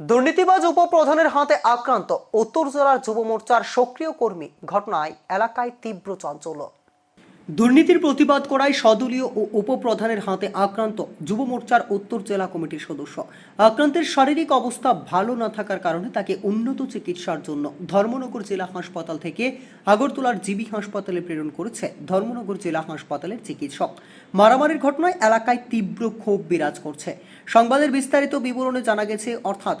দুর্নীতিবাজ উপপ্রধানের হাতে আক্রান্ত উত্তর জেলার যুব মোর্চার সক্রিয় কর্মী ঘটনায় এলাকায় তীব্র চাঞ্চল্য। দুর্নীতির প্রতিবাদ করায় সদলীয় ও উপপ্রধানের হাতে আক্রান্ত যুব মোর্চার উত্তর জেলা কমিটির সদস্য। আক্রান্তের শারীরিক অবস্থা ভালো না থাকার কারণে তাকে উন্নত চিকিৎসার জন্য ধর্মনগর জেলা হাসপাতাল থেকে আগরতলার জিবি হাসপাতালে প্রেরণ করেছে ধর্মনগর জেলা হাসপাতালের চিকিৎসক। মারামারির ঘটনায় এলাকায় তীব্র ক্ষোভ বিরাজ করছে। সংবাদের বিস্তারিত বিবরণে জানা গেছে, অর্থাৎ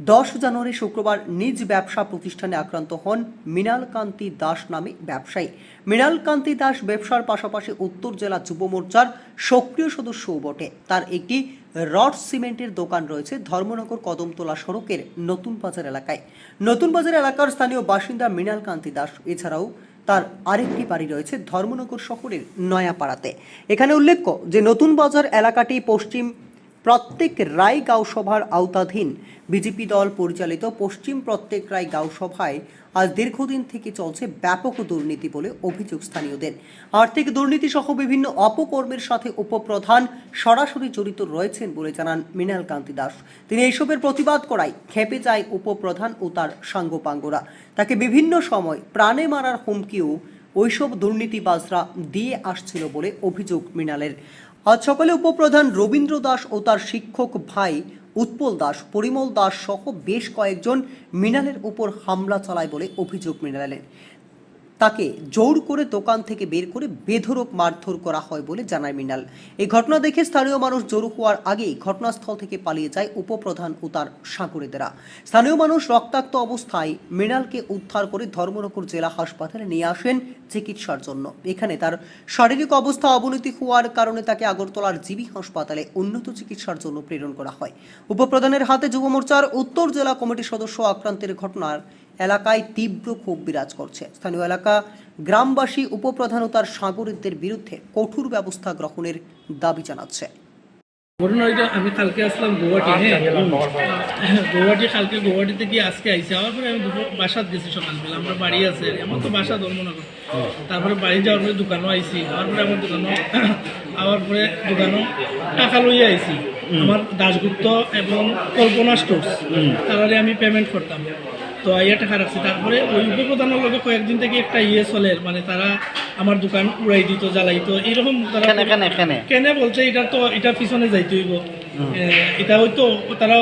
দশ জানুয়ারি শুক্রবার নিজ ব্যবসা প্রতিষ্ঠানে আক্রান্ত হন মৃণাল কান্তি দাস নামে ব্যবসায়ী। মৃণাল কান্তি দাস ব্যবসার পাশাপাশি উত্তর জেলা যুব মোর্চার সক্রিয় সদস্যও বটে। তার একটি রড সিমেন্টের দোকান রয়েছে ধর্মনগর কদমতলা সড়কের নতুন বাজার এলাকায়। নতুন বাজার এলাকার স্থানীয় বাসিন্দা মৃণাল কান্তি দাস, এছাড়াও তার আরেকটি বাড়ি রয়েছে ধর্মনগর শহরের নয়াপাড়াতে। এখানে উল্লেখ্য যে, নতুন বাজার এলাকাটি পশ্চিম প্রত্যেক রায় গাঁওসভার আওতাধীন। বিজেপি দল পরিচালিত পশ্চিম প্রত্যেক রায় গাঁওসভায় আজ দীর্ঘদিন থেকে চলছে ব্যাপক দুর্নীতি বলে অভিযোগ স্থানীয়দের। আর্থিক দুর্নীতি সহ বিভিন্ন অপকর্মের সাথে উপপ্রধান সরাসরি জড়িত রয়েছেন বলে জানান মৃণাল কান্তি দাস। তিনি এইসবের প্রতিবাদ করায় খেপে যায় উপপ্রধান ও তার সাঙ্গপাঙ্গরা। তাকে বিভিন্ন সময় প্রাণে মারার হুমকিও ওইসব দুর্নীতিবাজরা দিয়ে আসছিল বলে অভিযোগ মৃণালের। আজ সকালে উপপ্রধান রবীন্দ্র দাস ও তার শিক্ষক ভাই উৎপল দাস, পরিমল দাস সহ বেশ কয়েকজন মৃণালের উপর হামলা চালায় বলে অভিযোগ মৃণালের। তাকে জোর করে দোকান থেকে বের করে বেধরক মারধর করা হয় বলে জানায় মৃণাল এই ঘটনা দেখে স্থানীয় মানুষ জোর হওয়ার আগেই ঘটনাস্থল থেকে পালিয়ে যায় উপপ্রধান ও তার সাগরেদেরা স্থানীয় মানুষ রক্তাক্ত অবস্থায় মৃণালকে উদ্ধার করে ধর্মনগর জেলা হাসপাতালে নিয়ে আসেন চিকিৎসার জন্য। এখানে তার শারীরিক অবস্থা অবনতি হওয়ার কারণে তাকে আগরতলার জিবি হাসপাতালে উন্নত চিকিৎসার জন্য প্রেরণ করা হয়। উপপ্রধানের হাতে যুব মোর্চার উত্তর জেলা কমিটির সদস্য আক্রান্তের ঘটনার এলাকায় তীব্র ক্ষোভ বিরাজ করছে। স্থানীয় এলাকা গ্রামবাসী উপপ্রধান ও তার সাগরিকদের বিরুদ্ধে কঠোর ব্যবস্থা গ্রহণের দাবি জানাচ্ছে। ঘটনা ওইটা আমি কালকে আসলাম গুয়াহাটি হ্যাঁ? গুয়াহাটি কালকে গুয়াহাটি থেকে আজকে আইসি আমার পরে আমি দুপুর বাসাত গেছি সকালবেলা। আমার বাড়ি আছে। আমার তো বাসা ধর্ম ধর্মনগর। তারপরে বাড়ি যাওয়ার পরে দোকানও আইসি আমার পরে আমার দোকানও আবার পরে দোকানও টাকা লইয়া আইসি আমার দাসগুপ্ত এবং কল্পনা স্টোর্স তারারে আমি পেমেন্ট করতাম। তো আইয়া খারাপ রাখছি তারপরে ওই উপপ্রধানের লগে কয়েকদিন থেকে একটা ইয়ে চলে মানে তারা আমার দোকান উড়াই দিত জ্বালাইতো এরকম তারা কেনে বলছে এটা তো এটা পিছনে যাইতে হইব। এটা হয়তো তারা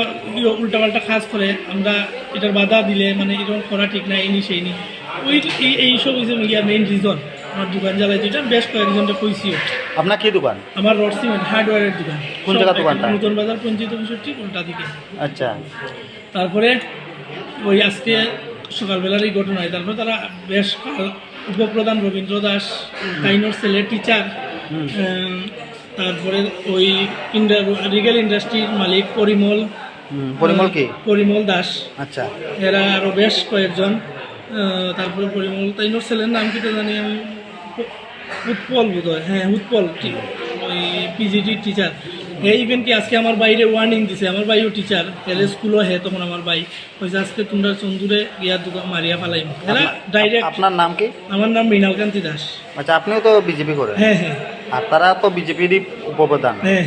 উল্টা পাল্টা কাজ করে আমরা এটার বাধা দিলে মানে এরকম করা ঠিক না এনি সেই নি ওই এই- এইসব হয়েছে ইয়া মেইন রিজন আমার দোকান জ্বালাইতে এটা বেশ কয়েকজনটা কইছিও আপনার কি দোকান? আমার রড সিমেন্ট হার্ডওয়্যারের দোকান। কোন জায়গা দোকানটা? নতুন বাজার পঞ্চায়েত ঠিক উল্টা দিকে। আচ্ছা। তারপরে ওই আজকে সকালবেলার এই ঘটনা হয় তারপরে তারা বেশ উপপ্রধান রবীন্দ্র দাস টাইনোর ছেলে টিচার তারপরে ওই রিগেল ইন্ডাস্ট্রির মালিক পরিমল পরিমল কি? পরিমল দাস। আচ্ছা। এরা আরও বেশ কয়েকজন। তারপরে পরিমল তাইনোর ছেলের নাম কি তো জানি আমি উৎপল বোধ হয় হ্যাঁ উৎপল টি- ওই পিজিটি টিচার এই ইভেন কি আজকে আমার বাইরে ওয়ার্নিং দিছে? আমার বাইও টিচার এলে স্কুলও হে তখন আমার বাই কইছে আজকে তোমরা চন্দুরে গিয়া দোকান মারিয়া ফালাইম। এরা ডাইরেক্ট আপনার নাম কি? আমার নাম মৃণালকান্তি দাস। আচ্ছা আপনিও তো বিজেপি করেন হ্যাঁ হ্যাঁ। আর তারা তো বিজেপিরই উপপ্রধান। হ্যাঁ।